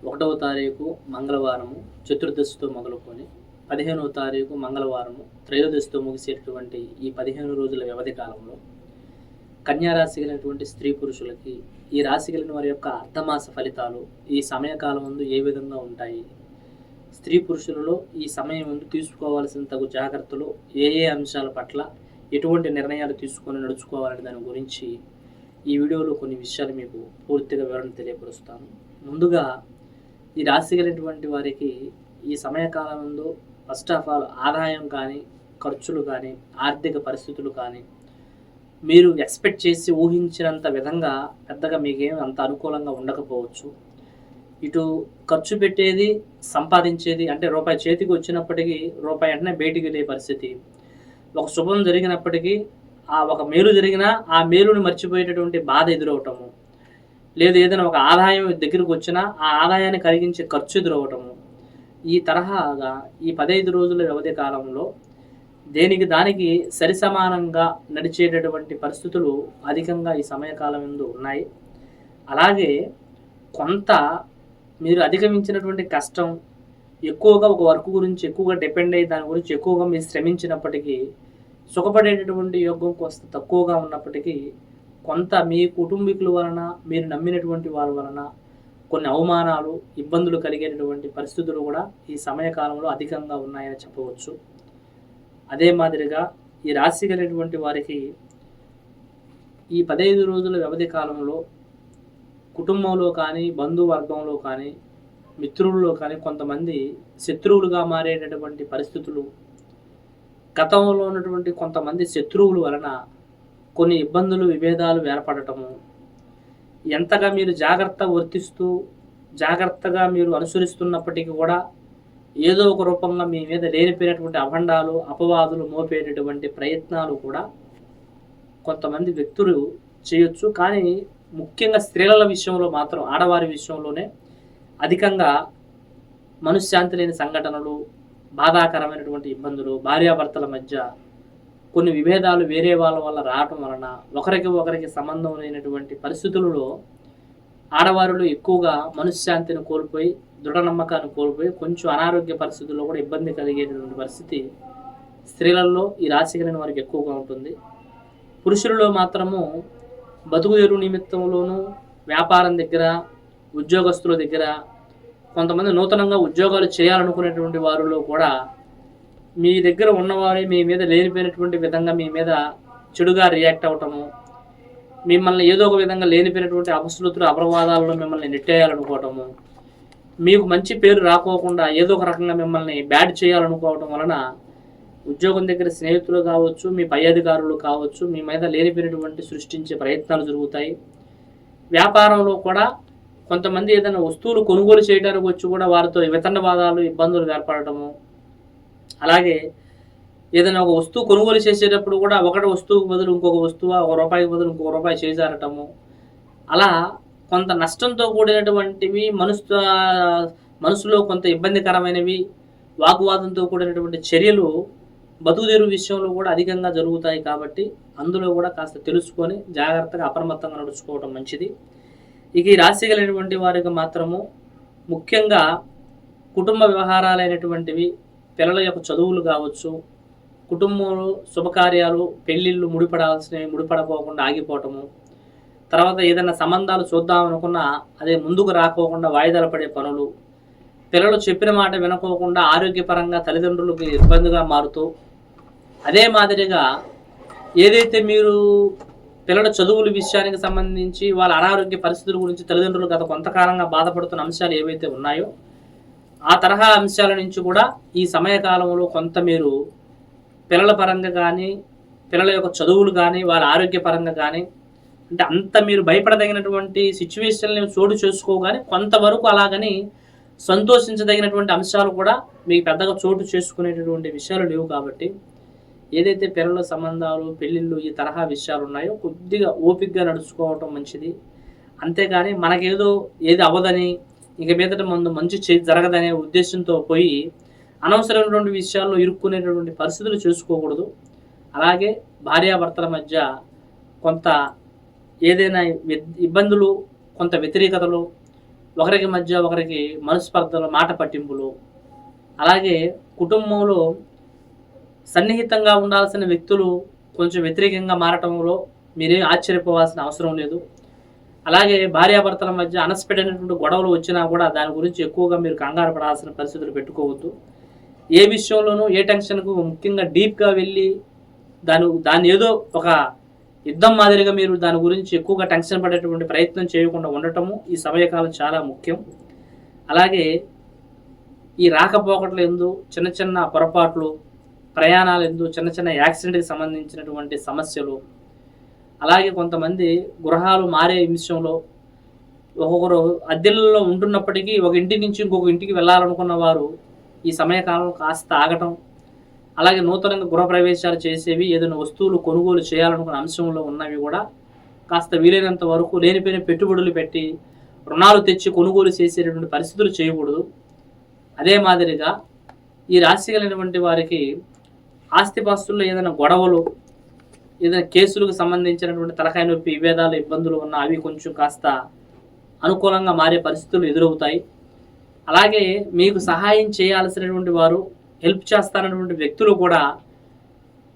ఒకటవ తారీఖు మంగళవారము చతుర్దశితో మొదలుకొని పదిహేనవ తారీఖు మంగళవారము త్రయోదశితో ముగిసేటటువంటి ఈ పదిహేను రోజుల వ్యవధి కాలంలో కన్యా రాశి కలిగినటువంటి స్త్రీ పురుషులకి ఈ రాశి కలిగిన వారి యొక్క అర్ధమాస ఫలితాలు ఈ సమయకాలం ముందు ఏ విధంగా ఉంటాయి స్త్రీ పురుషులలో ఈ సమయం ముందు తీసుకోవాల్సిన తగు జాగ్రత్తలు ఏ ఏ అంశాల పట్ల ఎటువంటి నిర్ణయాలు తీసుకొని నడుచుకోవాలనే దాని గురించి ఈ వీడియోలో కొన్ని విషయాలు మీకు పూర్తిగా వివరణ తెలియపరుస్తాను. ముందుగా ఈ రాశి కలిగినటువంటి వారికి ఈ సమయకాలంలో ఫస్ట్ ఆఫ్ ఆల్ ఆదాయం కానీ ఖర్చులు కానీ ఆర్థిక పరిస్థితులు కానీ మీరు ఎక్స్పెక్ట్ చేసి ఊహించినంత విధంగా పెద్దగా మీకేం అంత అనుకూలంగా ఉండకపోవచ్చు. ఇటు ఖర్చు పెట్టేది సంపాదించేది అంటే రూపాయి చేతికి వచ్చినప్పటికీ రూపాయి వెంటనే బయటికి వెళ్ళే పరిస్థితి. ఒక శుభం జరిగినప్పటికీ ఆ ఒక మేలు జరిగినా ఆ మేలుని మర్చిపోయేటటువంటి బాధ ఎదురవటము. లేదు ఏదైనా ఒక ఆదాయం దగ్గరకు వచ్చినా ఆ ఆదాయాన్ని కలిగించే ఖర్చు ఎదురవటము ఈ తరహాగా ఈ పదహైదు రోజుల వ్యవధి కాలంలో దేనికి దానికి సరిసమానంగా నడిచేటటువంటి పరిస్థితులు అధికంగా ఈ సమయకాలం ఎందు ఉన్నాయి. అలాగే కొంత మీరు అధిగమించినటువంటి కష్టం ఎక్కువగా ఒక వర్క్ గురించి ఎక్కువగా డిపెండ్ అయ్యి దాని గురించి ఎక్కువగా మీరు శ్రమించినప్పటికీ సుఖపడేటటువంటి యోగం కొంత తక్కువగా ఉన్నప్పటికీ కొంత మీ కుటుంబీకుల వలన మీరు నమ్మినటువంటి వారి వలన కొన్ని అవమానాలు ఇబ్బందులు కలిగేటటువంటి పరిస్థితులు కూడా ఈ సమయకాలంలో అధికంగా ఉన్నాయని చెప్పవచ్చు. అదే మాదిరిగా ఈ రాశి కలిగినటువంటి వారికి ఈ పదహైదు రోజుల వ్యవధి కాలంలో కుటుంబంలో కానీ బంధువర్గంలో కానీ మిత్రుల్లో కానీ కొంతమంది శత్రువులుగా మారేటటువంటి పరిస్థితులు గతంలో ఉన్నటువంటి కొంతమంది శత్రువుల వలన కొన్ని ఇబ్బందులు విభేదాలు ఏర్పడటము. ఎంతగా మీరు జాగ్రత్త వర్తిస్తూ జాగ్రత్తగా మీరు అనుసరిస్తున్నప్పటికీ కూడా ఏదో ఒక రూపంగా మీ మీద లేనిపోయినటువంటి అభండాలు అపవాదులు మోపేటటువంటి ప్రయత్నాలు కూడా కొంతమంది వ్యక్తులు చేయొచ్చు. కానీ ముఖ్యంగా స్త్రీల విషయంలో మాత్రం ఆడవారి విషయంలోనే అధికంగా మనశ్శాంతి లేని సంఘటనలు బాధాకరమైనటువంటి ఇబ్బందులు భార్యాభర్తల మధ్య కొన్ని విభేదాలు వేరే వాళ్ళ వల్ల రావటం వలన ఒకరికి ఒకరికి సంబంధం లేనటువంటి పరిస్థితులలో ఆడవారిలో ఎక్కువగా మనశ్శాంతిని కోల్పోయి దృఢ నమ్మకాన్ని కోల్పోయి కొంచెం అనారోగ్య పరిస్థితుల్లో కూడా ఇబ్బంది కలిగేటటువంటి పరిస్థితి స్త్రీలలో ఈ రాశి కలిగిన వారికి ఎక్కువగా ఉంటుంది. పురుషులలో మాత్రము బతుకు తెరువు నిమిత్తంలోనూ వ్యాపారం దగ్గర ఉద్యోగస్తుల దగ్గర కొంతమంది నూతనంగా ఉద్యోగాలు చేయాలనుకునేటువంటి వారిలో కూడా మీ దగ్గర ఉన్నవారే మీ మీద లేనిపోయినటువంటి విధంగా మీ మీద చెడుగా రియాక్ట్ అవటము మిమ్మల్ని ఏదో ఒక విధంగా లేనిపోయినటువంటి అపశృతులు అపవాదాలలో మిమ్మల్ని నెట్టేయాలనుకోవటము మీకు మంచి పేరు రాకోకుండా ఏదో ఒక రకంగా మిమ్మల్ని బ్యాడ్ చేయాలనుకోవటం వలన ఉద్యోగం దగ్గర స్నేహితులు కావచ్చు మీ పై అధికారులు కావచ్చు మీ మీద లేనిపోయినటువంటి సృష్టించే ప్రయత్నాలు జరుగుతాయి. వ్యాపారంలో కూడా కొంతమంది ఏదైనా వస్తువులు కొనుగోలు చేయడానికి వచ్చి కూడా వారితో వితండవాదాలు ఇబ్బందులు ఏర్పడటము అలాగే ఏదైనా ఒక వస్తువు కొనుగోలు చేసేటప్పుడు కూడా ఒకటి వస్తువుకు బదులు ఇంకొక వస్తువు ఒక రూపాయికి బదులు ఇంకొక రూపాయి చేజారటము. అలా కొంత నష్టంతో కూడినటువంటివి మనసు మనసులో కొంత ఇబ్బందికరమైనవి వాగ్వాదంతో కూడినటువంటి చర్యలు బతుకుదేరు విషయంలో కూడా అధికంగా జరుగుతాయి కాబట్టి అందులో కూడా కాస్త తెలుసుకొని జాగ్రత్తగా అప్రమత్తంగా నడుచుకోవడం మంచిది. ఇక ఈ రాశి కలిగినటువంటి వారికి మాత్రము ముఖ్యంగా కుటుంబ వ్యవహారాలైనటువంటివి పిల్లల యొక్క చదువులు కావచ్చు కుటుంబంలో శుభకార్యాలు పెళ్ళిళ్ళు ముడిపడాల్సినవి ముడిపడకోకుండా ఆగిపోవటము. తర్వాత ఏదైనా సంబంధాలు చూద్దాం అనుకున్నా అదే ముందుకు రాకోకుండా వాయిదాలు పడే పనులు. పిల్లలు చెప్పిన మాట వినకోకుండా ఆరోగ్యపరంగా తల్లిదండ్రులకు ఇబ్బందిగా మారుతూ అదే మాదిరిగా ఏదైతే మీరు పిల్లల చదువుల విషయానికి సంబంధించి వాళ్ళ అనారోగ్య పరిస్థితుల గురించి తల్లిదండ్రులు గత కొంతకాలంగా బాధపడుతున్న అంశాలు ఏవైతే ఉన్నాయో ఆ తరహా అంశాల నుంచి కూడా ఈ సమయకాలంలో కొంత మీరు పిల్లల పరంగా కానీ పిల్లల యొక్క చదువులు కానీ వాళ్ళ ఆరోగ్యపరంగా కానీ అంటే అంత మీరు భయపడదగినటువంటి సిచ్యువేషన్ని చోటు చేసుకోగానే కొంతవరకు అలాగని సంతోషించదగినటువంటి అంశాలు కూడా మీకు పెద్దగా చోటు చేసుకునేటటువంటి విషయాలు లేవు కాబట్టి ఏదైతే పిల్లల సంబంధాలు పెళ్ళిళ్ళు ఈ తరహా విషయాలు ఉన్నాయో కొద్దిగా ఓపికగా నడుచుకోవటం మంచిది. అంతేగాని మనకేదో ఏది అవ్వదని ఇక మీదట ముందు మంచి చే- జరగదనే ఉద్దేశంతో పోయి అనవసరమైనటువంటి విషయాల్లో ఇరుక్కునేటటువంటి పరిస్థితులు చేసుకోకూడదు. అలాగే భార్యాభర్తల మధ్య కొంత ఏదైనా ఇబ్బందులు కొంత వ్యతిరేకతలు ఒకరికి మధ్య ఒకరికి మనస్పర్ధలు మాట పట్టింపులు అలాగే కుటుంబంలో సన్నిహితంగా ఉండాల్సిన వ్యక్తులు కొంచెం వ్యతిరేకంగా మారటంలో మీరేం ఆశ్చర్యపోవాల్సిన అవసరం లేదు. అలాగే భార్యాభర్తల మధ్య అనస్పెట్టైనటువంటి గొడవలు వచ్చినా కూడా దాని గురించి ఎక్కువగా మీరు కంగారు పడాల్సిన పరిస్థితులు పెట్టుకోవద్దు. ఏ విషయంలోనూ ఏ టెన్షన్కు ముఖ్యంగా డీప్గా వెళ్ళి దాని దాన్ని ఏదో ఒక యుద్ధం మాదిరిగా మీరు దాని గురించి ఎక్కువగా టెన్షన్ పడేటువంటి ప్రయత్నం చేయకుండా ఉండటము ఈ సమయకాలం చాలా ముఖ్యం. అలాగే ఈ రాకపోకట్లు ఎందు చిన్న చిన్న పొరపాట్లు ప్రయాణాలు ఎందు చిన్న చిన్న యాక్సిడెంట్కి సంబంధించినటువంటి సమస్యలు అలాగే కొంతమంది గృహాలు మారే విషయంలో ఒక్కొక్కరు అద్దెలలో ఉంటున్నప్పటికీ ఒక ఇంటి నుంచి ఇంకొక ఇంటికి వెళ్ళాలనుకున్న వారు ఈ సమయకాలం కాస్త ఆగటం అలాగే నూతనంగా గృహప్రవేశాలు చేసేవి ఏదైనా వస్తువులు కొనుగోలు చేయాలనుకున్న అంశంలో ఉన్నవి కూడా కాస్త వీలైనంత వరకు లేనిపోయిన పెట్టుబడులు పెట్టి రుణాలు తెచ్చి కొనుగోలు చేసేటటువంటి పరిస్థితులు చేయకూడదు. అదే మాదిరిగా ఈ రాశి కలిగినటువంటి వారికి ఆస్తిపాస్తుల్లో ఏదైనా గొడవలు ఏదైనా కేసులకు సంబంధించినటువంటి తలకాయ నొప్పి విభేదాలు ఇబ్బందులు ఉన్న అవి కొంచెం కాస్త అనుకూలంగా మారే పరిస్థితులు ఎదురవుతాయి. అలాగే మీకు సహాయం చేయాల్సినటువంటి వారు హెల్ప్ చేస్తానటువంటి వ్యక్తులు కూడా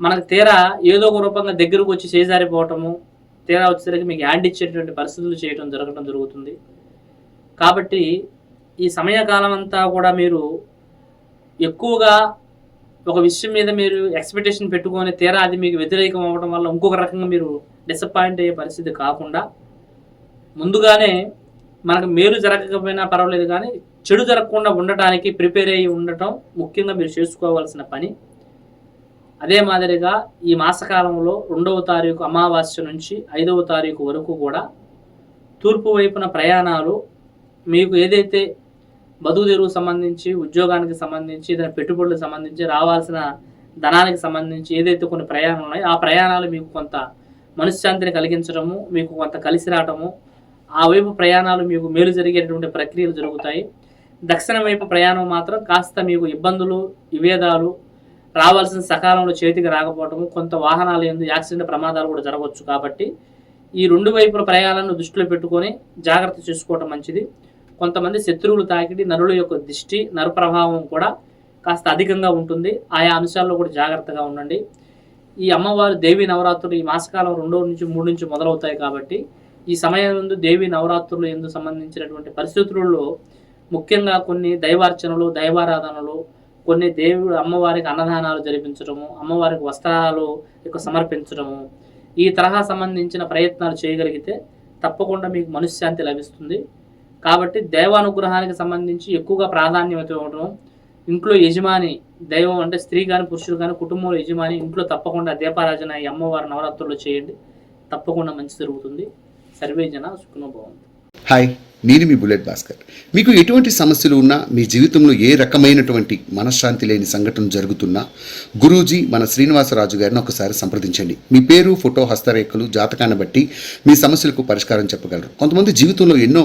మనకు తీరా ఏదో ఒక రూపంగా దగ్గరకు వచ్చి చేజారిపోవటము తీరా వచ్చేసరికి మీకు హ్యాండ్ ఇచ్చేటువంటి పరిస్థితులు చేయడం జరగడం జరుగుతుంది. కాబట్టి ఈ సమయకాలం అంతా కూడా మీరు ఎక్కువగా ఒక విషయం మీద మీరు ఎక్స్పెక్టేషన్ పెట్టుకొని తీరా అది మీకు వ్యతిరేకం అవ్వడం వల్ల ఇంకొక రకంగా మీరు డిసప్పాయింట్ అయ్యే పరిస్థితి కాకుండా ముందుగానే మనకు మేలు జరగకపోయినా పర్వాలేదు కానీ చెడు జరగకుండా ఉండటానికి ప్రిపేర్ అయ్యి ఉండటం ముఖ్యంగా మీరు చేసుకోవాల్సిన పని. అదే మాదిరిగా ఈ మాసకాలంలో రెండవ తారీఖు అమావాస్య నుంచి ఐదవ తారీఖు వరకు కూడా తూర్పు వైపున ప్రయాణాలు మీకు ఏదైతే బదువు తెరువుకు సంబంధించి ఉద్యోగానికి సంబంధించి ఇతర పెట్టుబడులకు సంబంధించి రావాల్సిన ధనానికి సంబంధించి ఏదైతే కొన్ని ప్రయాణాలు ఉన్నాయో ఆ ప్రయాణాలు మీకు కొంత మనశ్శాంతిని కలిగించడము మీకు కొంత కలిసి రావటము ఆ వైపు ప్రయాణాలు మీకు మేలు జరిగేటువంటి ప్రక్రియలు జరుగుతాయి. దక్షిణ వైపు ప్రయాణం మాత్రం కాస్త మీకు ఇబ్బందులు విభేదాలు రావాల్సిన సకాలంలో చేతికి రాకపోవటము కొంత వాహనాలు ఎందు యాక్సిడెంట్ ప్రమాదాలు కూడా జరగవచ్చు కాబట్టి ఈ రెండు వైపుల ప్రయాణాలను దృష్టిలో పెట్టుకొని జాగ్రత్త చేసుకోవటం మంచిది. కొంతమంది శత్రువులు తాకిడి నరుల యొక్క దిష్టి నరు ప్రభావం కూడా కాస్త అధికంగా ఉంటుంది. ఆయా అంశాల్లో కూడా జాగ్రత్తగా ఉండండి. ఈ అమ్మవారు దేవి నవరాత్రులు ఈ మాసకాలం రెండో నుంచి మూడు నుంచి మొదలవుతాయి కాబట్టి ఈ సమయం ముందు దేవి నవరాత్రులు ఎందు సంబంధించినటువంటి పరిస్థితులలో ముఖ్యంగా కొన్ని దైవార్చనలు దైవారాధనలు కొన్ని దేవుడు అమ్మవారికి అన్నదానాలు జరిపించడము అమ్మవారికి వస్త్రాలు యొక్క సమర్పించడము ఈ తరహా సంబంధించిన ప్రయత్నాలు చేయగలిగితే తప్పకుండా మీకు మనశ్శాంతి లభిస్తుంది. కాబట్టి దైవానుగ్రహానికి సంబంధించి ఎక్కువగా ప్రాధాన్యత ఇవ్వడం ఇంట్లో యజమాని దైవం అంటే స్త్రీ కానీ పురుషులు కానీ కుటుంబంలో యజమాని ఇంట్లో తప్పకుండా దీపారాజన ఈ అమ్మవారి నవరాత్రులు చేయండి. తప్పకుండా మంచి జరుగుతుంది. సర్వే జన సుఖనోభవం హాయ్ నేను మీ బుల్లెట్ భాస్కర్. మీకు ఎటువంటి సమస్యలు ఉన్నా మీ జీవితంలో ఏ రకమైనటువంటి మనశ్శాంతి లేని సంఘటన జరుగుతున్నా గురూజీ మన శ్రీనివాసరాజు గారిని ఒకసారి సంప్రదించండి. మీ పేరు ఫోటో హస్తరేఖలు జాతకాన్ని బట్టి మీ సమస్యలకు పరిష్కారం చెప్పగలరు. కొంతమంది జీవితంలో ఎన్నో